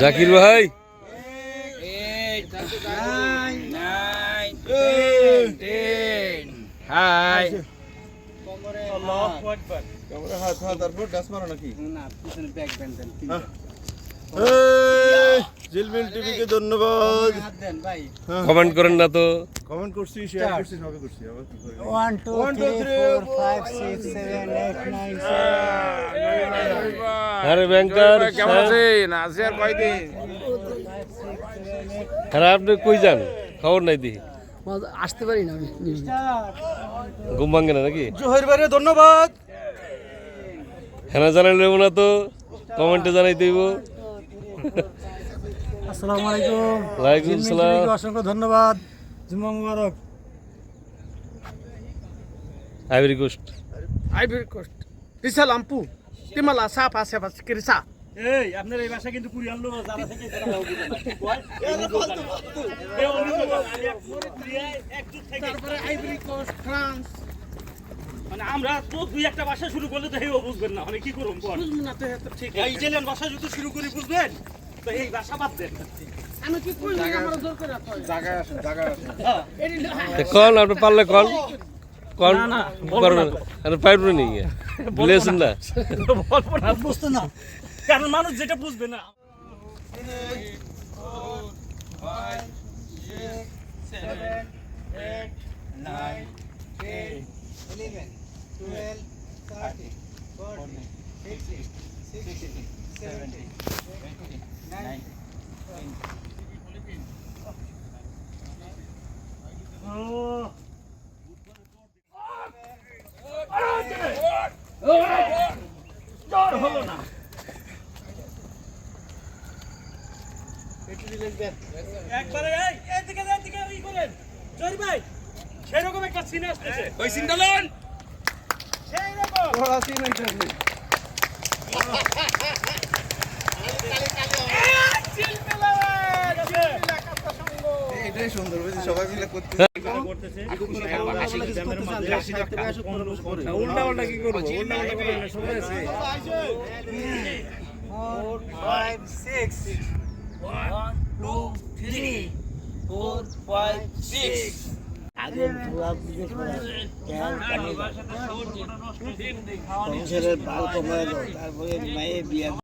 জাকির ভাই হাত হাত মারো নাকি না পিছনে জিলমিল টিভিকে ধন্যবাদ হাত দেন ভাই কমেন্ট করেন না তো কমেন্ট করছি শেয়ার করছি সবাই আবার কি করে আরে ব্যাংকার কেমন আছেন? আছি আর কয়দিন? আরে আপনি কই যান? খবর নাই দিহি আসতে পারি না আমি। ঘুম ভাঙ্গে না নাকি? জোহর ভাইরে ধন্যবাদ। হ্যাঁ জানাইলে না তো। কমেন্টে জানাই দিব। আসসালামু আলাইকুম। ওয়ালাইকুম সালাম। অসংখ্য ধন্যবাদ। জুম্মা মুবারক। আইভরি কোস্ট আইভরি কোস্ট দিছা লাম্পু তিমালা কিরিসা এই আপনার এই ভাষা কিন্তু লোক যারা থেকে মনে থেকে- তারপরে আইভরি কোস্ট ফ্রান্স মানে আমরা তো দুই একটা ভাষা শুরু করলে তো হেও বুঝবেন না। মানে কি করুন বল বুঝলি না তো ঠিক। এই ইটালিয়ান ভাষা যদি শুরু করি বুঝবেন? তো এই ভাষা বাদ দেন। আমি কি আসুন এডি আপনি পারলে কন কন পারবেন আরে পারবেন নি বলেছেন না বলবো না বুঝতো না কারণ মানুষ যেটা বুঝবে না একবারে এদিকে এদিকে ই করেন। জয় ভাই সেরকম একটা সিন আসতেছে। ওই সিন্ডালন সেই রকম। এটাই সুন্দর বুঝলি? সবাই মিলে করতে উল্টা উল্টা কি করব উল্টা উল্টা করব সবাই আছে ফোর ফাইভ সিক্স ছেলের বাল কমায় তারপরে মেয়ে বিয়ে